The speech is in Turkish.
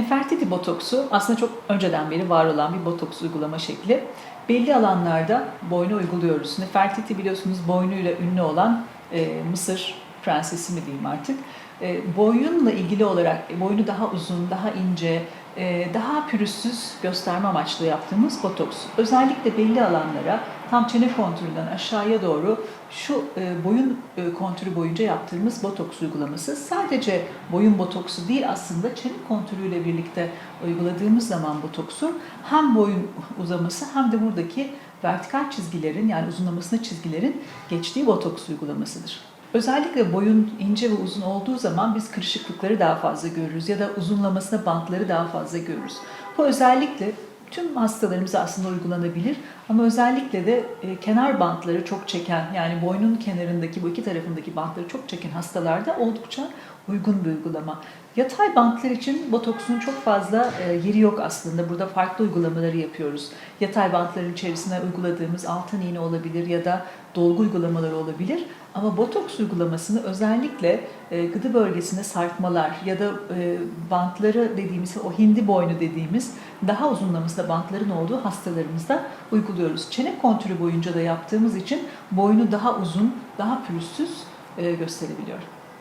Nefertiti botoksu aslında çok önceden beri var olan bir botoks uygulama şekli. Belli alanlarda boynu uyguluyoruz. Nefertiti biliyorsunuz boynuyla ünlü olan e, Mısır prensesi mi diyeyim artık. E, boyunla ilgili olarak boynu daha uzun, daha ince, daha pürüzsüz gösterme amaçlı yaptığımız botoks. Özellikle belli alanlara tam çene kontüründen aşağıya doğru şu e, boyun e, kontürü boyunca yaptığımız botoks uygulaması sadece boyun botoksu değil aslında çene kontürüyle birlikte uyguladığımız zaman botoksu hem boyun uzaması hem de buradaki vertikal çizgilerin yani uzunlamasına çizgilerin geçtiği botoks uygulamasıdır. Özellikle boyun ince ve uzun olduğu zaman biz kırışıklıkları daha fazla görürüz ya da uzunlamasına bantları daha fazla görürüz. Bu özellikle tüm hastalarımıza aslında uygulanabilir ama özellikle de e, kenar bantları çok çeken yani boynun kenarındaki bu iki tarafındaki bantları çok çeken hastalarda oldukça uygun bir uygulama. Yatay bantlar için botoksun çok fazla e, yeri yok aslında. Burada farklı uygulamaları yapıyoruz. Yatay bantların içerisine uyguladığımız altın iğne olabilir ya da dolgu uygulamaları olabilir. Ama botoks uygulamasını özellikle e, gıdı bölgesinde sarkmalar ya da e, bantları dediğimiz o hindi boynu dediğimiz daha uzunlamasında bantların olduğu hastalarımızda uyguluyoruz. Çene kontürü boyunca da yaptığımız için boynu daha uzun, daha pürüzsüz e, gösterebiliyor.